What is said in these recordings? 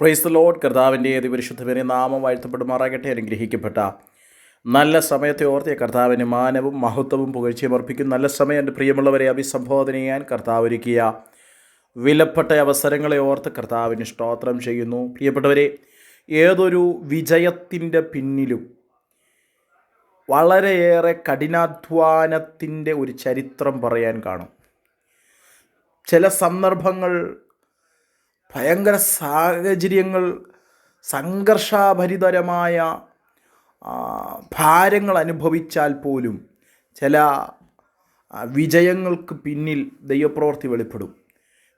Price load കർത്താവിന്റെ ഏത് അതിപരിശുദ്ധവനെ നാമം വാഴ്ത്തപ്പെടുമാറാകട്ടെ അനുഗ്രഹിക്കപ്പെട്ട. നല്ല സമയത്തെ ഓർത്തിയ കർത്താവിന് മാനവും മഹത്വവും പുകഴ്ചയും അർപ്പിക്കും നല്ല സമയം എന്റെ പ്രിയമുള്ളവരെ അഭിസംബോധന ചെയ്യാൻ കർത്താവ് ഒരുക്കിയ. വിലപ്പെട്ട അവസരങ്ങളെ ഓർത്ത് കർത്താവിന് സ്തോത്രം ചെയ്യുന്നു. പ്രിയപ്പെട്ടവരെ ഏതൊരു വിജയത്തിന്റെ പിന്നിലും വളരെയേറെ കഠിനാധ്വാനത്തിന്റെ ഒരു ചരിത്രം പറയാൻ കാണും. ചില സന്ദർഭങ്ങൾ ഭയങ്കര സാഹചര്യങ്ങൾ സംഘർഷഭരിതരമായ ഭാരങ്ങൾ അനുഭവിച്ചാൽ പോലും ചില വിജയങ്ങൾക്ക് പിന്നിൽ ദൈവപ്രവൃത്തി വെളിപ്പെടും.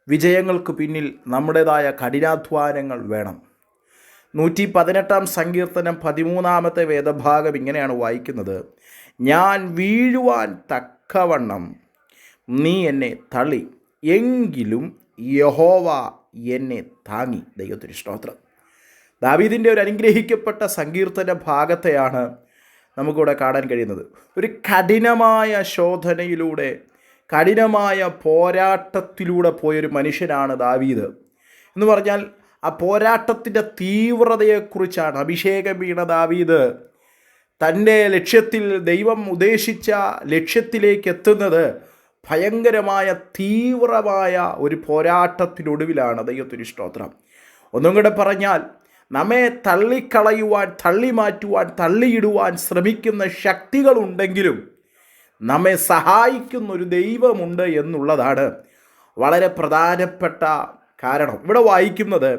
വിജയങ്ങൾക്ക് പിന്നിൽ നമ്മുടേതായ കഠിനാധ്വാനങ്ങൾ വേണം. നൂറ്റി പതിനെട്ടാം സങ്കീർത്തനം പതിമൂന്നാമത്തെ വേദഭാഗം ഇങ്ങനെയാണ് വായിക്കുന്നത്. ഞാൻ വീഴുവാൻ തക്കവണ്ണം നീ എന്നെ തള്ളി. എങ്കിലും യഹോവ എന്നെ താങ്ങി ദൈവത്തിന് സ്തോത്രം. ദാവീദിന്റെ ഒരു അനുഗ്രഹിക്കപ്പെട്ട സങ്കീർത്തന ഭാഗത്തെയാണ് നമുക്കിവിടെ കാണാൻ കഴിയുന്നത്. ഒരു കഠിനമായ ശോധനയിലൂടെ കഠിനമായ പോരാട്ടത്തിലൂടെ പോയൊരു മനുഷ്യനാണ് ദാവീദ്. എന്ന് പറഞ്ഞാൽ ആ പോരാട്ടത്തിന്റെ തീവ്രതയെക്കുറിച്ചാണ് അഭിഷേകം വീണ ദാവീദ് തന്റെ ലക്ഷ്യത്തിൽ ദൈവം ഉദ്ദേശിച്ച ലക്ഷ്യത്തിലേക്ക് എത്തുന്നത് ഭയങ്കരമായ തീവ്രമായ ഒരു പോരാട്ടത്തിനൊടുവിലാണ് ദൈവത്തിന് സ്തോത്രം. ഒന്നും കൂടെ പറഞ്ഞാൽ നമ്മെ തള്ളിക്കളയുവാൻ തള്ളി മാറ്റുവാൻ തള്ളിയിടുവാൻ ശ്രമിക്കുന്ന ശക്തികളുണ്ടെങ്കിലും നമ്മെ സഹായിക്കുന്ന ഒരു ദൈവമുണ്ട് എന്നുള്ളതാണ് വളരെ പ്രധാനപ്പെട്ട കാരണം. ഇവിടെ വായിക്കുന്നത്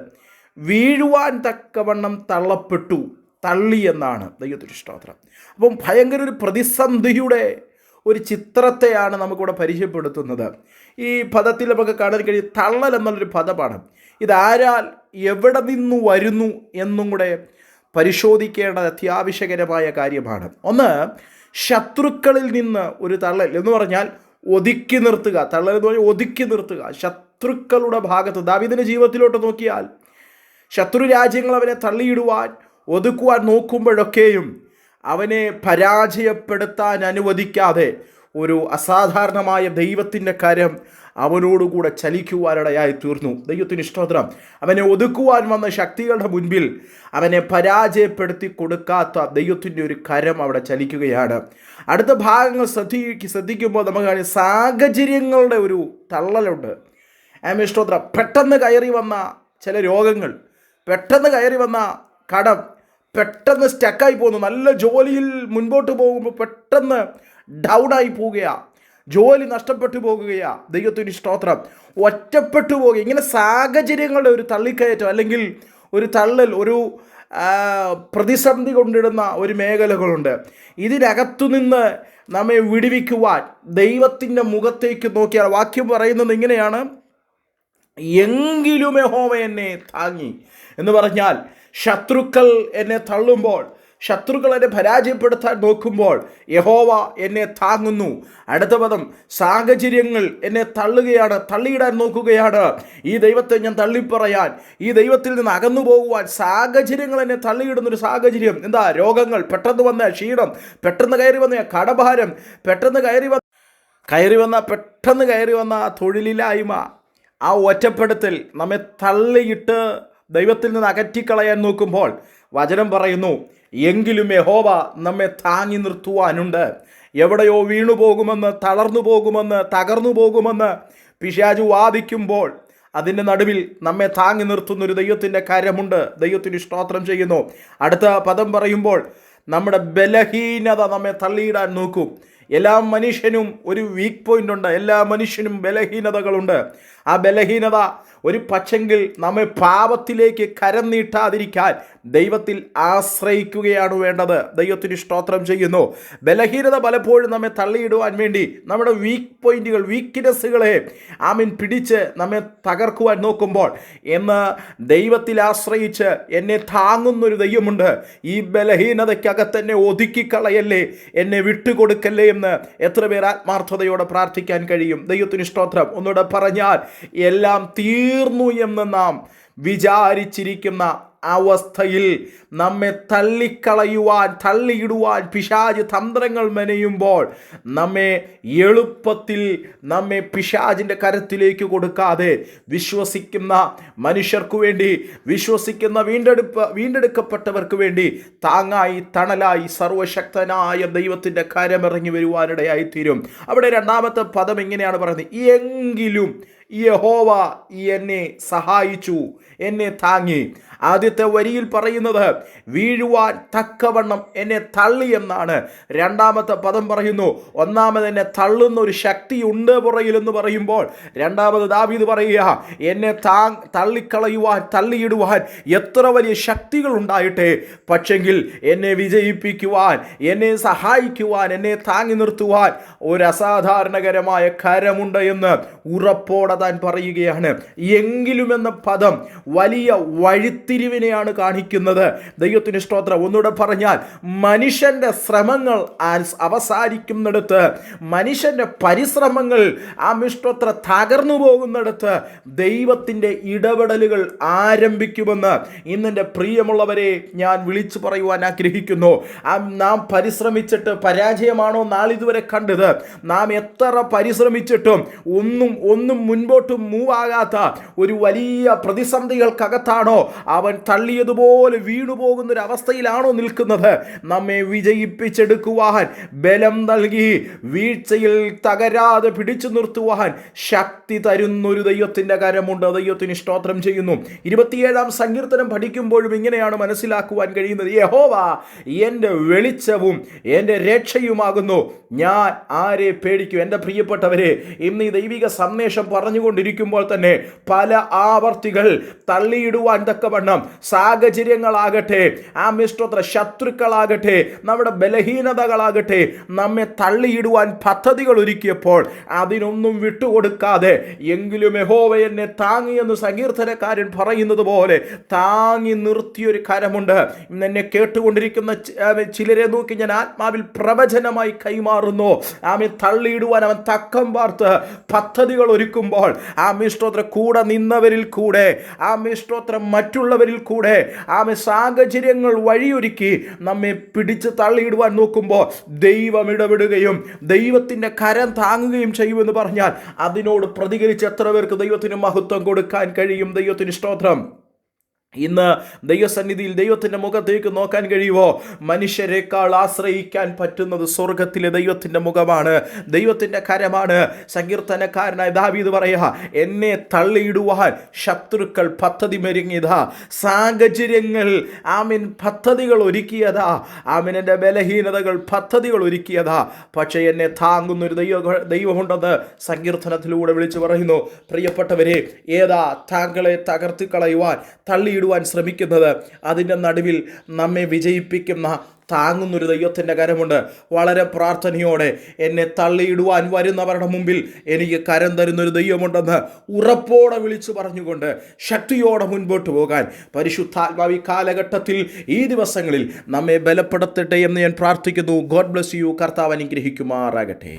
വീഴുവാൻ തക്കവണ്ണം തള്ളപ്പെട്ടു തള്ളി എന്നാണ് ദൈവത്തിന് സ്തോത്രം. അപ്പം ഭയങ്കര ഒരു പ്രതിസന്ധിയുടെ ഒരു ചിത്രത്തെയാണ് നമുക്കിവിടെ പരിചയപ്പെടുത്തുന്നത്. ഈ പദത്തിൽ നമുക്ക് കാണാൻ കഴിയും തള്ളൽ എന്നുള്ളൊരു പദമാണ്. ഇതാരാൽ എവിടെ നിന്ന് വരുന്നു എന്നും കൂടെ പരിശോധിക്കേണ്ടത് അത്യാവശ്യകരമായ കാര്യമാണ്. ഒന്ന് ശത്രുക്കളിൽ നിന്ന് ഒരു തള്ളൽ എന്ന് പറഞ്ഞാൽ ഒതുക്കി നിർത്തുക. തള്ളൽ എന്ന് പറഞ്ഞാൽ ഒതുക്കി നിർത്തുക. ശത്രുക്കളുടെ ഭാഗത്ത് ദാവിദിന്റെ ജീവിതത്തിലോട്ട് നോക്കിയാൽ ശത്രു രാജ്യങ്ങൾ അവനെ തള്ളിയിടുവാൻ ഒതുക്കുവാൻ നോക്കുമ്പോഴൊക്കെയും അവനെ പരാജയപ്പെടുത്താൻ അനുവദിക്കാതെ ഒരു അസാധാരണമായ ദൈവത്തിന്റെ കാര്യം അവനോടുകൂടെ ചലിക്കുവാനിടയായി തീർന്നു. ദൈവത്തിന് ഇഷ്ടോത്രം അവനെ ഒതുക്കുവാൻ വന്ന ശക്തികളുടെ മുൻപിൽ അവനെ പരാജയപ്പെടുത്തി കൊടുക്കാത്ത ദൈവത്തിന്റെ ഒരു കരം അവിടെ ചലിക്കുകയാണ്. അടുത്ത ഭാഗങ്ങൾ ശ്രദ്ധി ശ്രദ്ധിക്കുമ്പോൾ നമുക്ക് സാഹചര്യങ്ങളുടെ ഒരു തള്ളലുണ്ട്. ആമ ഇഷ്ടോത്രം പെട്ടെന്ന് കയറി വന്ന ചില രോഗങ്ങൾ പെട്ടെന്ന് കയറി വന്ന കടം പെട്ടെന്ന് സ്റ്റക്കായി പോകുന്നു. നല്ല ജോലിയിൽ മുൻപോട്ട് പോകുമ്പോൾ പെട്ടെന്ന് ആയി പോവുകയാണ് ജോലി നഷ്ടപ്പെട്ടു പോകുകയാ. ദൈവത്തിന് സ്തോത്രം. ഒറ്റപ്പെട്ടു പോകുക. ഇങ്ങനെ സാഹചര്യങ്ങളുടെ ഒരു തള്ളിക്കയറ്റം അല്ലെങ്കിൽ ഒരു തള്ളൽ ഒരു പ്രതിസന്ധി കൊണ്ടിടുന്ന ഒരു മേഖലകളുണ്ട്. ഇതിനകത്തു നിന്ന് നമ്മെ വിടുവിക്കുവാൻ ദൈവത്തിന്റെ മുഖത്തേക്ക് നോക്കിയാൽ വാക്യം പറയുന്നത് ഇങ്ങനെയാണ്. എങ്കിലും ഹോമ എന്നെ താങ്ങി എന്ന് പറഞ്ഞാൽ ശത്രുക്കൾ എന്നെ തള്ളുമ്പോൾ ശത്രുക്കൾ എന്നെ പരാജയപ്പെടുത്താൻ നോക്കുമ്പോൾ യഹോവ എന്നെ താങ്ങുന്നു. അടുത്ത പദം സാഹചര്യങ്ങൾ എന്നെ തള്ളുകയാണ് തള്ളിയിടാൻ നോക്കുകയാണ്. ഈ ദൈവത്തെ ഞാൻ തള്ളിപ്പറയാൻ ഈ ദൈവത്തിൽ നിന്ന് അകന്നു പോകുവാൻ സാഹചര്യങ്ങൾ എന്നെ തള്ളിയിടുന്നൊരു സാഹചര്യം. എന്താ? രോഗങ്ങൾ പെട്ടെന്ന് വന്ന ക്ഷീണം പെട്ടെന്ന് കയറി വന്ന കടഭാരം പെട്ടെന്ന് കയറി വന്ന കയറി വന്ന പെട്ടെന്ന് കയറി വന്ന തൊഴിലില്ലായ്മ ആ ഒറ്റപ്പെടുത്തൽ നമ്മെ തള്ളിയിട്ട് ദൈവത്തിൽ നിന്ന് അകറ്റിക്കളയാൻ നോക്കുമ്പോൾ വചനം പറയുന്നു എങ്കിലും യഹോവ നമ്മെ താങ്ങി നിർത്തുവാനുണ്ട്. എവിടെയോ വീണു പോകുമെന്ന് തളർന്നു പോകുമെന്ന് തകർന്നു പോകുമെന്ന് പിശാജു വാദിക്കുമ്പോൾ അതിന്റെ നടുവിൽ നമ്മെ താങ്ങി നിർത്തുന്ന ഒരു ദൈവത്തിന്റെ കരമുണ്ട്. ദൈവത്തിന് സ്തോത്രം ചെയ്യുന്നു. അടുത്ത പദം പറയുമ്പോൾ നമ്മുടെ ബലഹീനത നമ്മെ തള്ളിയിടാൻ നോക്കും. എല്ലാ മനുഷ്യനും ഒരു വീക്ക് പോയിന്റ് ഉണ്ട്. എല്ലാ മനുഷ്യനും ബലഹീനതകളുണ്ട്. ആ ബലഹീനത ഒരു പക്ഷെങ്കിൽ നമ്മെ പാപത്തിലേക്ക് കരം നീട്ടാതിരിക്കാൻ ദൈവത്തിൽ ആശ്രയിക്കുകയാണ് വേണ്ടത്. ദൈവത്തിന് സ്തോത്രം ചെയ്യുന്നു. ബലഹീനത പലപ്പോഴും നമ്മെ തള്ളിയിടുവാൻ വേണ്ടി നമ്മുടെ വീക്ക് പോയിന്റുകൾ വീക്ക്നെസ്സുകളെ ആമിൻ പിടിച്ച് നമ്മെ തകർക്കുവാൻ നോക്കുമ്പോൾ എന്ന് ദൈവത്തിൽ ആശ്രയിച്ച് എന്നെ താങ്ങുന്നൊരു ദൈവമുണ്ട്. ഈ ബലഹീനതയ്ക്കകത്തന്നെ ഒതുക്കിക്കളയല്ലേ? എന്നെ വിട്ടുകൊടുക്കല്ലേ എന്ന് എത്ര പേർ ആത്മാർത്ഥതയോടെ പ്രാർത്ഥിക്കാൻ കഴിയും? ദൈവത്തിന് സ്തോത്രം. ഒന്നുകൂടെ പറഞ്ഞാൽ എല്ലാം തീർന്നു എന്ന് നാം വിചാരിച്ചിരിക്കുന്ന അവസ്ഥയിൽ നമ്മെ തള്ളിക്കളയുവാൻ തള്ളിയിടുവാൻ പിശാജ് തന്ത്രങ്ങൾ മെനയുമ്പോൾ നമ്മെ എളുപ്പത്തിൽ നമ്മെ പിശാജിന്റെ കരത്തിലേക്ക് കൊടുക്കാതെ വിശ്വസിക്കുന്ന മനുഷ്യർക്ക് വേണ്ടി വിശ്വസിക്കുന്ന വീണ്ടെടുപ്പ് വീണ്ടെടുക്കപ്പെട്ടവർക്ക് വേണ്ടി താങ്ങായി തണലായി സർവശക്തനായ ദൈവത്തിന്റെ കരമിറങ്ങി വരുവാനിടയായി തീരും അവിടെ രണ്ടാമത്തെ പദം എങ്ങനെയാണ് പറയുന്നത്? എങ്കിലും യഹോവ എന്നെ സഹായിച്ചു എന്നെ താങ്ങി. ആദ്യത്തെ വരിയിൽ പറയുന്നത് വീഴുവാൻ തക്കവണ്ണം എന്നെ തള്ളി എന്നാണ്. രണ്ടാമത്തെ പദം പറയുന്നു ഒന്നാമത് എന്നെ തള്ളുന്ന ഒരു ശക്തി ഉണ്ട് പുറയിലെന്ന് പറയുമ്പോൾ രണ്ടാമത് ദാവീദ് പറയുക എന്നെ താ തള്ളിക്കളയുവാൻ തള്ളിയിടുവാൻ എത്ര വലിയ ശക്തികൾ ഉണ്ടായിട്ടെ. പക്ഷെങ്കിൽ എന്നെ വിജയിപ്പിക്കുവാൻ എന്നെ സഹായിക്കുവാൻ എന്നെ താങ്ങി നിർത്തുവാൻ ഒരു അസാധാരണകരമായ കരമുണ്ട് എന്ന് ഉറപ്പോടെ താൻ പറയുകയാണ് എങ്കിലും എന്ന പദം വലിയ വഴിത്തിരിവിനെയാണ് കാണിക്കുന്നത്. ദൈവത്തിന് സ്തോത്രം. ഒന്നുകൂടെ പറഞ്ഞാൽ മനുഷ്യന്റെ ശ്രമങ്ങൾ അവസാനിക്കുന്നിടത്ത് മനുഷ്യന്റെ പരിശ്രമങ്ങൾ ആ മിഷ്ടോത്ര തകർന്നു പോകുന്നിടത്ത് ദൈവത്തിന്റെ ഇടപെടലുകൾ ആരംഭിക്കുമെന്ന് ഇന്നെന്റെ പ്രിയമുള്ളവരെ ഞാൻ വിളിച്ചു പറയുവാൻ ആഗ്രഹിക്കുന്നു. നാം പരിശ്രമിച്ചിട്ട് പരാജയമാണോ നാളിതുവരെ കണ്ടത്? നാം എത്ര പരിശ്രമിച്ചിട്ടും ഒന്നും ഒന്നും മുൻപോട്ട് മൂവ് ആകാത്ത ഒരു വലിയ പ്രതിസന്ധികൾക്കകത്താണോ? അവൻ തള്ളിയതുപോലെ വീണു പോകുന്ന ഒരു അവസ്ഥയിലാണോ നിൽക്കുന്നത്? നമ്മെ വിജയിപ്പിച്ചെടുക്കുവാൻ ബലം നൽകി വീഴ്ചയിൽ തകരാതെ പിടിച്ചു നിർത്തുവാൻ ശക്തി തരുന്നൊരു ദൈവത്തിന്റെ കരമുണ്ട്. ദൈവത്തിന് സ്തോത്രം ചെയ്യുന്നു. ഇരുപത്തിയേഴാം സങ്കീർത്തനം പഠിക്കുമ്പോഴും ഇങ്ങനെയാണ് മനസ്സിലാക്കുവാൻ കഴിയുന്നത്. യഹോവ എന്റെ വെളിച്ചവും എന്റെ രക്ഷയുമാകുന്നു. ഞാൻ ആരെ പേടിക്കും? എന്റെ പ്രിയപ്പെട്ടവരെ ഇന്ന് ഈ ദൈവിക സന്ദേശം പറഞ്ഞുകൊണ്ടിരിക്കുമ്പോൾ തന്നെ പല ആവർത്തികൾ തള്ളിയിടുവാൻ തക്കവണ്ണം സാഹചര്യങ്ങളാകട്ടെ ആ മിഷ്ടോത്ര ശത്രുക്കളാകട്ടെ നമ്മുടെ ബലഹീനതകളാകട്ടെ നമ്മെ തള്ളിയിടുവാൻ പദ്ധതികൾ ഒരുക്കിയപ്പോൾ അതിനൊന്നും വിട്ടുകൊടുക്കാതെ എങ്കിലും യഹോവ എന്നെ താങ്ങിയെന്ന് സങ്കീർത്തനക്കാരൻ പറയുന്നത് പോലെ താങ്ങി നിർത്തിയൊരു കരമുണ്ട്. എന്നെ കേട്ടുകൊണ്ടിരിക്കുന്ന ചിലരെ നോക്കി ഞാൻ ആത്മാവിൽ പ്രവചനമായി കൈമാറുന്നു. ആമെ തള്ളിയിടുവാൻ അവൻ തക്കം പാർത്ത് പദ്ധതികൾ ഒരുക്കുമ്പോൾ ആ മിഷ്ടോത്ര കൂടെ നിന്നവരിൽ കൂടെ ആ മിഷ്ടോത്രം മറ്റുള്ളവരിൽ കൂടെ ആമെ സാഹചര്യങ്ങൾ വഴിയൊരുക്കി നമ്മെ പിടിച്ച് തള്ളിയിടുവാൻ നോക്കുമ്പോൾ ദൈവം ഇടപെടുകയും ദൈവത്തിന്റെ കരം താങ്ങുകയും ചെയ്യുമെന്ന് പറഞ്ഞാൽ അതിനോട് പ്രതികരിച്ച് എത്ര പേർക്ക് ദൈവത്തിന് മഹത്വം കൊടുക്കാൻ കഴിയും ദൈവത്തിന് സ്തോത്രം? ഇന്ന് ദൈവസന്നിധിയിൽ ദൈവത്തിന്റെ മുഖത്തേക്ക് നോക്കാൻ കഴിയുമോ? മനുഷ്യരെക്കാൾ ആശ്രയിക്കാൻ പറ്റുന്നത് സ്വർഗത്തിലെ ദൈവത്തിന്റെ മുഖമാണ്. ദൈവത്തിന്റെ കരമാണ്. സങ്കീർത്തനക്കാരനായ ദാവീദ് പറയുക എന്നെ തള്ളിയിടുവാൻ ശത്രുക്കൾ പദ്ധതി മെരുങ്ങിയതാ. സാഹചര്യങ്ങൾ ആമിൻ പദ്ധതികൾ ഒരുക്കിയതാ. ആമിനെന്റെ ബലഹീനതകൾ പദ്ധതികൾ ഒരുക്കിയതാ. പക്ഷേ എന്നെ താങ്ങുന്ന ഒരു ദൈവ ദൈവമുണ്ടെന്ന് സങ്കീർത്തനത്തിലൂടെ വിളിച്ചു പറയുന്നു. പ്രിയപ്പെട്ടവരെ ഏതാ താങ്കളെ തകർത്തി കളയുവാൻ തള്ളിയിടുവാൻ ശ്രമിക്കുന്നത്. അതിന്റെ നടുവിൽ നമ്മെ വിജയിപ്പിക്കുന്ന താങ്ങുന്നൊരു ദൈവത്തിന്റെ കരമുണ്ട്. വളരെ പ്രാർത്ഥനയോടെ എന്നെ തള്ളിയിടുവാൻ വരുന്നവരുടെ മുമ്പിൽ എനിക്ക് കരം തരുന്നൊരു ദൈവമുണ്ടെന്ന് ഉറപ്പോടെ വിളിച്ചു പറഞ്ഞുകൊണ്ട് ശക്തിയോടെ മുൻപോട്ട് പോകാൻ പരിശുദ്ധാത്മാവി കാലഘട്ടത്തിൽ ഈ ദിവസങ്ങളിൽ നമ്മെ ബലപ്പെടുത്തട്ടെ എന്ന് ഞാൻ പ്രാർത്ഥിക്കുന്നു. ഗോഡ് ബ്ലസ് യു കർത്താവ് അനുഗ്രഹിക്കുമാറാകട്ടെ.